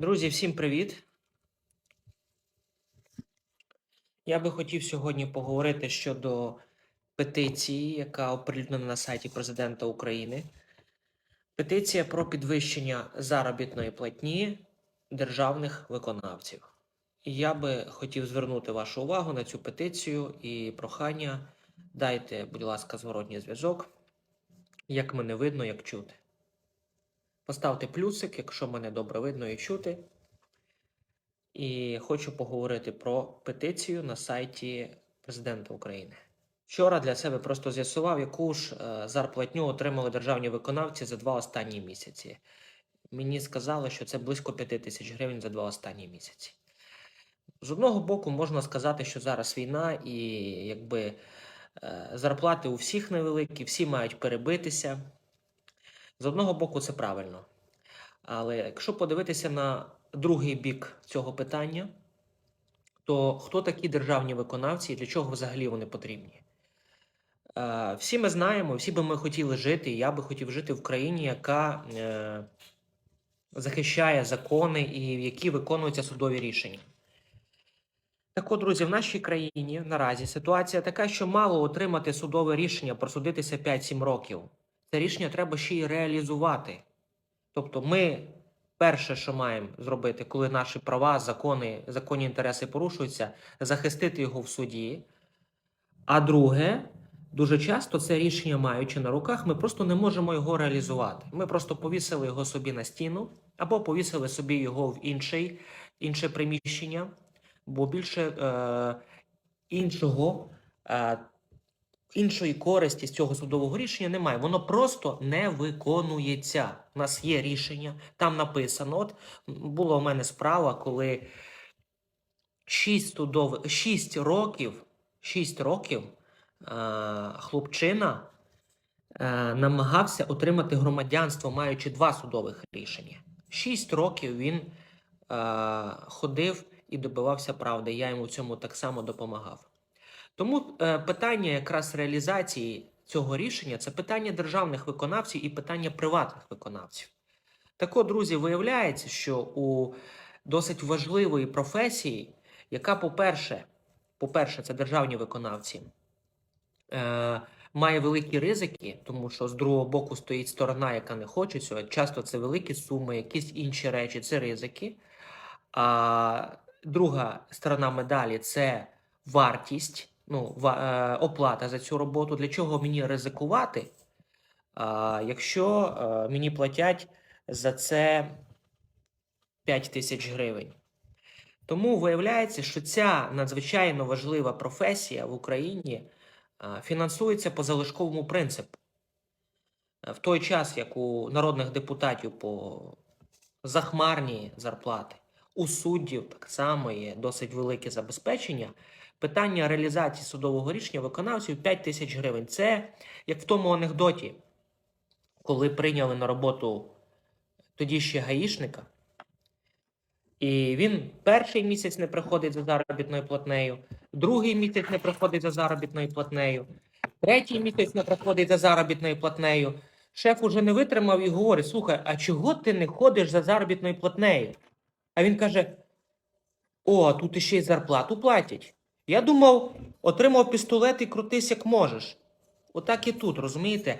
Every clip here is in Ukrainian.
Друзі, всім привіт! Я би хотів сьогодні поговорити щодо петиції, яка оприлюднена на сайті Президента України. Петиція про підвищення заробітної платні державних виконавців. І я би хотів звернути вашу увагу на цю петицію і прохання. Дайте, будь ласка, зворотній зв'язок, як мене видно, як чути. Поставте плюсик, якщо мене добре видно і чути. І хочу поговорити про петицію на сайті Президента України. Вчора для себе просто з'ясував, яку ж е, зарплатню отримали державні виконавці за два останні місяці. Мені сказали, що це близько 5 тисяч гривень за два останні місяці. З одного боку, можна сказати, що зараз війна, і якби е, зарплати у всіх невеликі, всі мають перебитися. З одного боку, це правильно. Але якщо подивитися на другий бік цього питання, то хто такі державні виконавці і для чого взагалі вони потрібні? Е, Всі ми знаємо, всі би ми хотіли жити, і я би хотів жити в країні, яка е, захищає закони і в якій виконуються судові рішення. Так от, друзі, в нашій країні наразі ситуація така, що мало отримати судове рішення, просудитися 5-7 років. Це рішення треба ще й реалізувати. Тобто, ми перше, що маємо зробити, коли наші права, закони, законні інтереси порушуються, захистити його в суді. А друге, дуже часто це рішення, маючи на руках, ми просто не можемо його реалізувати. Ми просто повісили його собі на стіну або повісили собі його в інший, інше приміщення, бо більше е, іншого. Е, Іншої користі з цього судового рішення немає. Воно просто не виконується. У нас є рішення, там написано. От була у мене справа, коли 6, судов... 6 років, 6 років е... хлопчина е... намагався отримати громадянство, маючи два судових рішення. 6 років він е... ходив і добивався правди. Я йому в цьому так само допомагав. Тому е, питання якраз реалізації цього рішення це питання державних виконавців і питання приватних виконавців. Так от, друзі, виявляється, що у досить важливої професії, яка, по-перше, по-перше, це державні виконавці, е, має великі ризики, тому що з другого боку стоїть сторона, яка не хоче цього. Часто це великі суми, якісь інші речі, це ризики. А друга сторона медалі це вартість ну, е, оплата за цю роботу. Для чого мені ризикувати, якщо е, мені платять за це 5 тисяч гривень? Тому виявляється, що ця надзвичайно важлива професія в Україні е, фінансується по залишковому принципу. В той час, як у народних депутатів по захмарні зарплати, у суддів так само є досить велике забезпечення. Питання реалізації судового рішення виконавців 5 тисяч гривень. Це як в тому анекдоті, коли прийняли на роботу тоді ще гаїшника, і він перший місяць не приходить за заробітною платнею, другий місяць не приходить за заробітною платнею, третій місяць не приходить за заробітною платнею. Шеф уже не витримав і говорить: слухай, а чого ти не ходиш за заробітною платнею? А він каже: О, тут іще й зарплату платять. Я думав, отримав пістолет і крутись як можеш. Отак і тут, розумієте?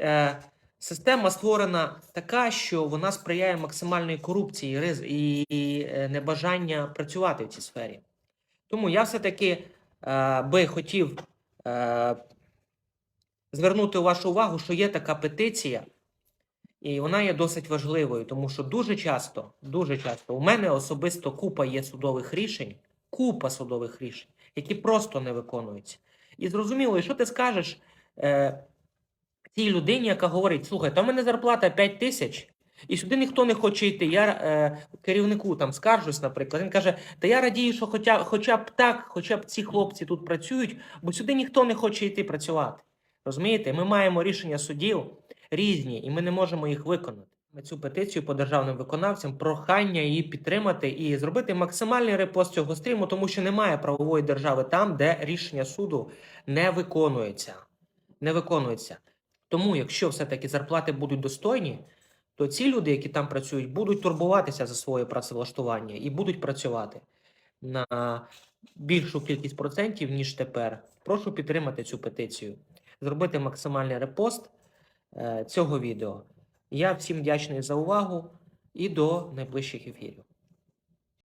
Е, система створена така, що вона сприяє максимальної корупції риз- і, е, небажання працювати в цій сфері. Тому я все-таки е, би хотів е, звернути вашу увагу, що є така петиція, і вона є досить важливою, тому що дуже часто, дуже часто у мене особисто купа є судових рішень, купа судових рішень, які просто не виконуються. І зрозуміло, що ти скажеш е, тій людині, яка говорить: слухай, то в мене зарплата 5 тисяч, і сюди ніхто не хоче йти. Я е, керівнику там скаржусь, наприклад. Він каже: Та я радію, що хоча, хоча б так, хоча б ці хлопці тут працюють, бо сюди ніхто не хоче йти працювати. Розумієте, ми маємо рішення судів різні, і ми не можемо їх виконати. Цю петицію по державним виконавцям, прохання її підтримати і зробити максимальний репост цього стріму, тому що немає правової держави там, де рішення суду не виконується. Не виконується. Тому, якщо все-таки зарплати будуть достойні, то то ці люди, які там працюють, будуть турбуватися за своє працевлаштування і будуть працювати на більшу кількість процентів, ніж тепер. Прошу підтримати цю петицію, зробити максимальний репост е, цього відео. Я всім вдячний за увагу і до найближчих ефірів.